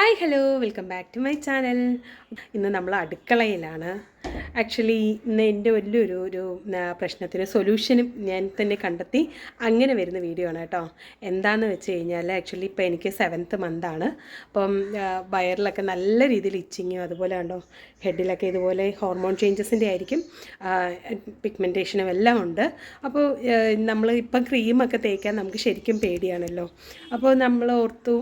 Hi hello welcome back to my channel ഇന്ന് നമ്മൾ അടുക്കളയിലാണ്. Actually ഇന്ന് എന്റെ വലിയൊരു ഒരു പ്രശ്നത്തിന് സൊല്യൂഷനും ഞാൻ തന്നെ കണ്ടെത്തി. അങ്ങനെ വരുന്ന വീഡിയോ ആണ് കേട്ടോ. എന്താണെന്ന് വെച്ച് കഴിഞ്ഞാൽ ആക്ച്വലി ഇപ്പോൾ എനിക്ക് സെവൻത്ത് മന്താണ് അപ്പം വയറിലൊക്കെ നല്ല രീതിയിൽ ഇച്ചിങ്ങും അതുപോലെ ഉണ്ടോ ഹെഡിലൊക്കെ ഇതുപോലെ ഹോർമോൺ ചേഞ്ചസിന്റെ ആയിരിക്കും. പിഗ്മെന്റേഷനും എല്ലാം ഉണ്ട്. അപ്പോൾ നമ്മൾ ഇപ്പം ക്രീമൊക്കെ തേക്കാൻ നമുക്ക് ശരിക്കും പേടിയാണല്ലോ. അപ്പോൾ നമ്മൾ ഓർത്തു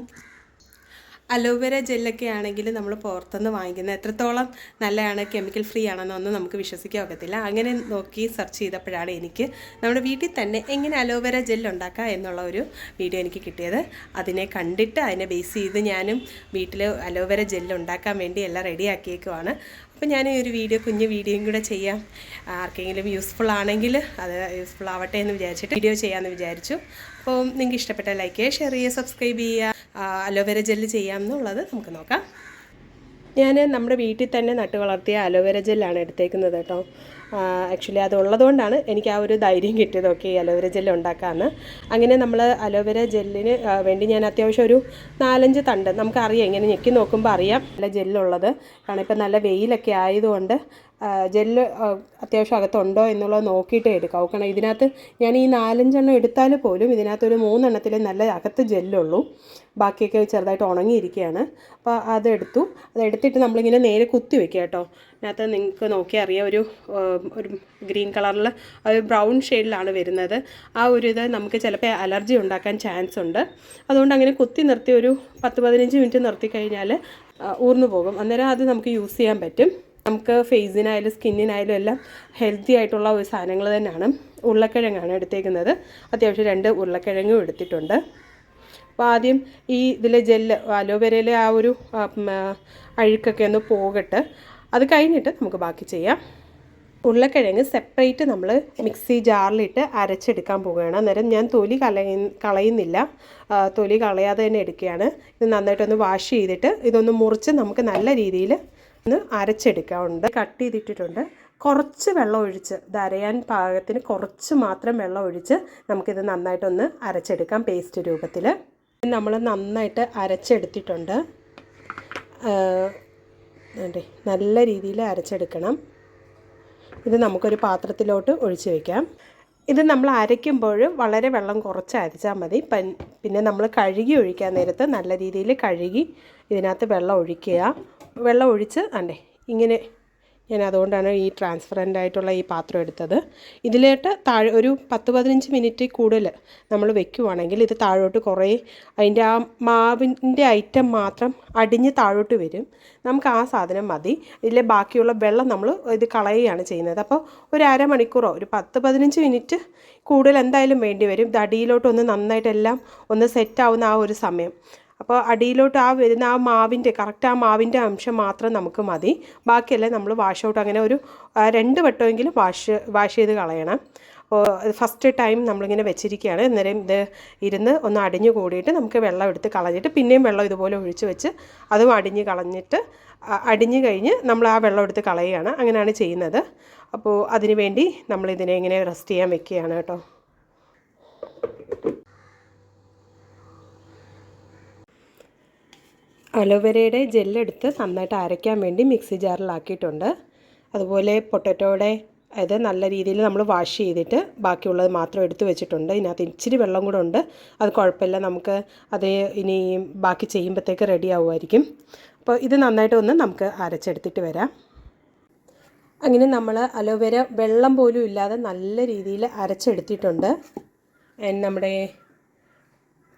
അലോവേര ജെല്ലൊക്കെ ആണെങ്കിൽ നമ്മൾ പുറത്തുനിന്ന് വാങ്ങിക്കുന്നത് എത്രത്തോളം നല്ലതാണ് കെമിക്കൽ ഫ്രീ ആണെന്നൊന്നും നമുക്ക് വിശ്വസിക്കാൻ ഒക്കത്തില്ല. അങ്ങനെ നോക്കി സെർച്ച് ചെയ്തപ്പോഴാണ് എനിക്ക് നമ്മുടെ വീട്ടിൽ തന്നെ എങ്ങനെ അലോവേര ജെൽ ഉണ്ടാക്കാം എന്നുള്ള ഒരു വീഡിയോ എനിക്ക് കിട്ടിയത്. അതിനെ കണ്ടിട്ട് അതിനെ ബേസ് ചെയ്ത് ഞാനും വീട്ടിൽ അലോവേര ജെൽ ഉണ്ടാക്കാൻ വേണ്ടി എല്ലാം റെഡിയാക്കിയേക്കുവാണ് അപ്പോൾ ഞാൻ ഈ ഒരു വീഡിയോ കുഞ്ഞു വീഡിയോയും കൂടെ ചെയ്യാം. ആർക്കെങ്കിലും യൂസ്ഫുൾ ആണെങ്കിൽ അത് യൂസ്ഫുൾ ആവട്ടെ എന്ന് വിചാരിച്ചിട്ട് വീഡിയോ ചെയ്യാമെന്ന് വിചാരിച്ചു. അപ്പോൾ നിങ്ങൾക്ക് ഇഷ്ടപ്പെട്ട ലൈക്ക് ചെയ്യുക ഷെയർ ചെയ്യുക സബ്സ്ക്രൈബ് ചെയ്യുക. അലോവേര ജെല്ല് ചെയ്യാം എന്നുള്ളത് നമുക്ക് നോക്കാം. ഞാൻ നമ്മുടെ വീട്ടിൽ തന്നെ നട്ട് വളർത്തിയ അലോവേര ജെല്ലാണ് എടുത്തേക്കുന്നത് കേട്ടോ. ആക്ച്വലി അത് ഉള്ളതുകൊണ്ടാണ് എനിക്ക് ആ ഒരു ധൈര്യം കിട്ടിയത്. ഓക്കെ ഈ അലോവേര ജെല്ല് ഉണ്ടാക്കാമെന്ന് അങ്ങനെ നമ്മൾ അലോവേര ജെല്ലിന് വേണ്ടി ഞാൻ അത്യാവശ്യം ഒരു നാലഞ്ച് തണ്ട് നമുക്കറിയാം ഇങ്ങനെ ഞെക്കി നോക്കുമ്പോൾ അറിയാം നല്ല ജെല്ലുള്ളത്. കാരണം ഇപ്പം നല്ല വെയിലൊക്കെ ആയതുകൊണ്ട് ജെല്ല് അത്യാവശ്യം അകത്തുണ്ടോ എന്നുള്ളത് നോക്കിയിട്ടേ എടുക്കാവൂ കാരണം ഇതിനകത്ത് ഞാൻ ഈ നാലഞ്ചെണ്ണം എടുത്താൽ പോലും ഇതിനകത്ത് ഒരു മൂന്നെണ്ണത്തിൽ നല്ല അകത്ത് ജെല്ലുള്ളൂ. ബാക്കിയൊക്കെ ചെറുതായിട്ട് ഉണങ്ങിയിരിക്കുകയാണ്. അപ്പോൾ അതെടുത്തു. അതെടുത്തിട്ട് നമ്മളിങ്ങനെ നേരെ കുത്തി വെക്കുക കേട്ടോ. അതിനകത്ത് നിങ്ങൾക്ക് നോക്കിയാൽ അറിയാം ഒരു ഒരു ഗ്രീൻ കളറിൽ ഒരു ബ്രൗൺ ഷെയ്ഡിലാണ് വരുന്നത്. ആ ഒരു ഇത് നമുക്ക് ചിലപ്പോൾ അലർജി ഉണ്ടാക്കാൻ ചാൻസ് ഉണ്ട്. അതുകൊണ്ട് അങ്ങനെ കുത്തി നിർത്തി ഒരു പത്ത് പതിനഞ്ച് മിനിറ്റ് നിർത്തി കഴിഞ്ഞാൽ ഊർന്നു പോകും. അന്നേരം അത് നമുക്ക് യൂസ് ചെയ്യാൻ പറ്റും. നമുക്ക് ഫേസിനായാലും സ്കിന്നിനായാലും എല്ലാം ഹെൽത്തി ആയിട്ടുള്ള ഒരു സാധനങ്ങൾ തന്നെയാണ്. ഉരുളക്കിഴങ്ങാണ് എടുത്തേക്കുന്നത്. അത്യാവശ്യം രണ്ട് ഉരുളക്കിഴങ്ങും എടുത്തിട്ടുണ്ട്. അപ്പോൾ ആദ്യം ഈ ഇതിലെ ജെല്ല് അലോവേരയിലെ ആ ഒരു അഴുക്കൊക്കെ ഒന്ന് പോകട്ടെ. അത് കഴിഞ്ഞിട്ട് നമുക്ക് ബാക്കി ചെയ്യാം. ഉരുളക്കിഴങ്ങ് സെപ്പറേറ്റ് നമ്മൾ മിക്സി ജാറിലിട്ട് അരച്ചെടുക്കാൻ പോവുകയാണ്. അന്നേരം ഞാൻ തൊലി കളയ കളയുന്നില്ല. തൊലി കളയാതെ തന്നെ എടുക്കുകയാണ്. ഇത് നന്നായിട്ടൊന്ന് വാഷ് ചെയ്തിട്ട് ഇതൊന്ന് മുറിച്ച് നമുക്ക് നല്ല രീതിയിൽ ഒന്ന് അരച്ചെടുക്കാറുണ്ട് കട്ട് ചെയ്തിട്ടിട്ടുണ്ട്. കുറച്ച് വെള്ളം ഒഴിച്ച് ഇത് അരയാൻ പാകത്തിന് കുറച്ച് മാത്രം വെള്ളം ഒഴിച്ച് നമുക്കിത് നന്നായിട്ടൊന്ന് അരച്ചെടുക്കാം പേസ്റ്റ് രൂപത്തിൽ നമ്മൾ നന്നായിട്ട് അരച്ചെടുത്തിട്ടുണ്ട്. അതെ നല്ല രീതിയിൽ അരച്ചെടുക്കണം. ഇത് നമുക്കൊരു പാത്രത്തിലോട്ട് ഒഴിച്ച് വയ്ക്കാം ഇത് നമ്മൾ അരയ്ക്കുമ്പോൾ വളരെ വെള്ളം കുറച്ച് അരച്ചാൽ മതി. പിന്നെ നമ്മൾ കഴുകി ഒഴിക്കാൻ നേരത്ത് നല്ല രീതിയിൽ കഴുകി ഇതിനകത്ത് വെള്ളം ഒഴിക്കുക. വെള്ളം ഒഴിച്ച് അണ്ടേ ഇങ്ങനെ ഞാൻ അതുകൊണ്ടാണ് ഈ ട്രാൻസ്പെറന്റ് ആയിട്ടുള്ള ഈ പാത്രം എടുത്തത്. ഇതിലോട്ട് താഴെ ഒരു പത്ത് പതിനഞ്ച് മിനിറ്റ് കൂടുതൽ നമ്മൾ വെക്കുവാണെങ്കിൽ ഇത് താഴോട്ട് കുറേ അതിന്റെ ആ മാവിന്റെ ഐറ്റം മാത്രം അടിഞ്ഞ് താഴോട്ട് വരും. നമുക്ക് ആ സാധനം മതി. ഇതിലെ ബാക്കിയുള്ള വെള്ളം നമ്മൾ ഇത് കളയുകയാണ് ചെയ്യുന്നത്. അപ്പോൾ ഒരു അരമണിക്കൂറോ ഒരു പത്ത് പതിനഞ്ച് മിനിറ്റ് കൂടുതൽ എന്തായാലും വേണ്ടി വരും. ഇത് അടിയിലോട്ടൊന്ന് നന്നായിട്ടെല്ലാം ഒന്ന് സെറ്റാവുന്ന ആ ഒരു സമയം. അപ്പോൾ അടിയിലോട്ട് ആ വരുന്ന ആ മാവിന്റെ കറക്റ്റ് ആ മാവിന്റെ അംശം മാത്രം നമുക്ക് മതി. ബാക്കിയെല്ലാം നമ്മൾ വാഷ് ഔട്ട് അങ്ങനെ ഒരു രണ്ട് വട്ടമെങ്കിലും വാഷ് വാഷ് ചെയ്ത് കളയണം. അപ്പോൾ ഫസ്റ്റ് ടൈം നമ്മളിങ്ങനെ വെച്ചിരിക്കുകയാണ്. അന്നേരം ഇത് ഇരുന്ന് ഒന്ന് അടിഞ്ഞു കൂടിയിട്ട് നമുക്ക് വെള്ളം എടുത്ത് കളഞ്ഞിട്ട് പിന്നെയും വെള്ളം ഇതുപോലെ ഒഴിച്ച് വെച്ച് അതും അടിഞ്ഞ് കളഞ്ഞിട്ട് അടിഞ്ഞു കഴിഞ്ഞ് നമ്മൾ ആ വെള്ളം എടുത്ത് കളയുകയാണ്. അങ്ങനെയാണ് ചെയ്യുന്നത്. അപ്പോൾ അതിനുവേണ്ടി നമ്മളിതിനെ ഇങ്ങനെ റെസ്റ്റ് ചെയ്യാൻ വെക്കുകയാണ് കേട്ടോ. അലോവേരയുടെ ജെല്ലെടുത്ത് നന്നായിട്ട് അരയ്ക്കാൻ വേണ്ടി മിക്സി ജാറിലാക്കിയിട്ടുണ്ട്. അതുപോലെ പൊട്ടറ്റോയുടെ അത് നല്ല രീതിയിൽ നമ്മൾ വാഷ് ചെയ്തിട്ട് ബാക്കിയുള്ളത് മാത്രം എടുത്തു വെച്ചിട്ടുണ്ട്. ഇതിനകത്ത് ഇച്ചിരി വെള്ളം കൂടെ ഉണ്ട്. അത് കുഴപ്പമില്ല. നമുക്ക് അത് ഇനി ബാക്കി ചെയ്യുമ്പോഴത്തേക്ക് റെഡി ആവുമായിരിക്കും. അപ്പോൾ ഇത് നന്നായിട്ട് ഒന്ന് നമുക്ക് അരച്ചെടുത്തിട്ട് വരാം. അങ്ങനെ നമ്മൾ അലോവേര വെള്ളം പോലും ഇല്ലാതെ നല്ല രീതിയിൽ അരച്ചെടുത്തിട്ടുണ്ട്. നമ്മുടെ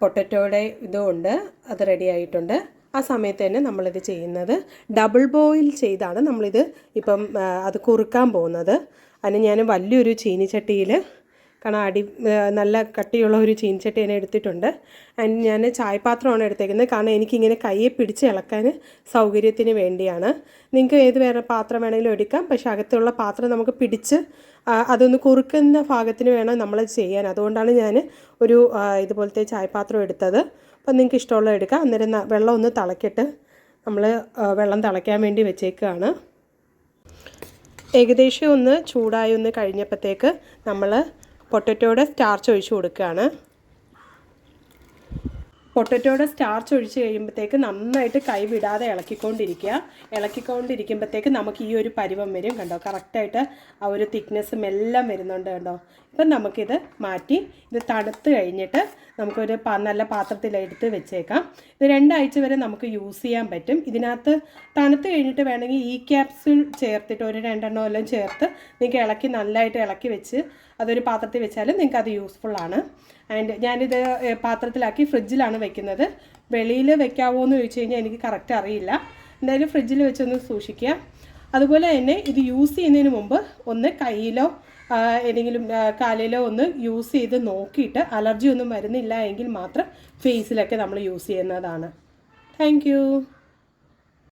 പൊട്ടറ്റോയുടെ ഇതും ഉണ്ട്. അത് റെഡി ആയിട്ടുണ്ട്. ആ സമയത്ത് തന്നെ നമ്മളിത് ചെയ്യുന്നത്. ഡബിൾ ബോയിൽ ചെയ്താണ് നമ്മളിത് ഇപ്പം അത് കുറുക്കാൻ പോകുന്നത്. അതിന് ഞാൻ വലിയൊരു ചീനിച്ചട്ടിയിൽ കാരണം അടി നല്ല കട്ടിയുള്ള ഒരു ചീനിച്ചട്ടി തന്നെ എടുത്തിട്ടുണ്ട്. ആൻഡ് ഞാൻ ചായപാത്രമാണ് എടുത്തേക്കുന്നത്. കാരണം എനിക്കിങ്ങനെ കയ്യെ പിടിച്ച് ഇളക്കാൻ സൗകര്യത്തിന് വേണ്ടിയാണ്. നിങ്ങൾക്ക് ഏത് വേറെ പാത്രം വേണമെങ്കിലും എടുക്കാം. പക്ഷെ അകത്തുള്ള പാത്രം നമുക്ക് പിടിച്ച് അതൊന്ന് കുറുക്കുന്ന ഭാഗത്തിന് വേണം നമ്മൾ ചെയ്യാൻ. അതുകൊണ്ടാണ് ഞാൻ ഒരു ഇതുപോലത്തെ ചായപാത്രം എടുത്തത്. അപ്പം നിങ്ങൾക്ക് ഇഷ്ടമുള്ളത് എടുക്കാം. അന്നേരം വെള്ളം ഒന്ന് തിളക്കിയിട്ട് നമ്മൾ വെള്ളം തിളയ്ക്കാൻ വേണ്ടി വെച്ചേക്കുകയാണ് ഏകദേശം ഒന്ന് ചൂടായി ഒന്ന് കഴിഞ്ഞപ്പോഴത്തേക്ക് നമ്മൾ പൊട്ടറ്റോയുടെ സ്റ്റാർച്ച് ഒഴിച്ച് കൊടുക്കുകയാണ്. പൊട്ടറ്റോയുടെ സ്റ്റാർച്ച് ഒഴിച്ച് കഴിയുമ്പോഴത്തേക്ക് നന്നായിട്ട് കൈ വിടാതെ ഇളക്കിക്കൊണ്ടിരിക്കുക. ഇളക്കിക്കൊണ്ടിരിക്കുമ്പോഴത്തേക്ക് നമുക്ക് ഈ ഒരു പരിവം വരും കണ്ടോ? കറക്റ്റായിട്ട് ആ ഒരു തിക്നെസ്സും എല്ലാം വരുന്നുണ്ട് കണ്ടോ? ഇപ്പം നമുക്കിത് മാറ്റി ഇത് തണുത്ത് കഴിഞ്ഞിട്ട് നമുക്കൊരു പ നല്ല പാത്രത്തിലെടുത്ത് വെച്ചേക്കാം. ഇത് രണ്ടാഴ്ച വരെ നമുക്ക് യൂസ് ചെയ്യാൻ പറ്റും. ഇതിനകത്ത് തണുത്ത് കഴിഞ്ഞിട്ട് വേണമെങ്കിൽ ഈ ക്യാപ്സ്യൂൾ ചേർത്തിട്ട് ഒരു രണ്ടെണ്ണം എല്ലാം ചേർത്ത് നിങ്ങൾക്ക് ഇളക്കി നല്ലതായിട്ട് ഇളക്കി വെച്ച് അതൊരു പാത്രത്തിൽ വെച്ചാലും നിങ്ങൾക്ക് അത് യൂസ്ഫുള്ളാണ്. ആൻഡ് ഞാനിത് പാത്രത്തിലാക്കി ഫ്രിഡ്ജിലാണ് വെക്കുന്നത്. വെളിയിൽ വെക്കാവോ എന്ന് ചോദിച്ചു കഴിഞ്ഞാൽ എനിക്ക് കറക്റ്റ് അറിയില്ല. എന്തായാലും ഫ്രിഡ്ജിൽ വെച്ചൊന്ന് സൂക്ഷിക്കുക. അതുപോലെ തന്നെ ഇത് യൂസ് ചെയ്യുന്നതിന് മുമ്പ് ഒന്ന് കയ്യിലോ ഏതെങ്കിലും കാലിലോ ഒന്ന് യൂസ് ചെയ്ത് നോക്കിയിട്ട് അലർജി ഒന്നും വരുന്നില്ല എങ്കിൽ മാത്രം ഫേസിലൊക്കെ നമ്മൾ യൂസ് ചെയ്യുന്നതാണ്. താങ്ക്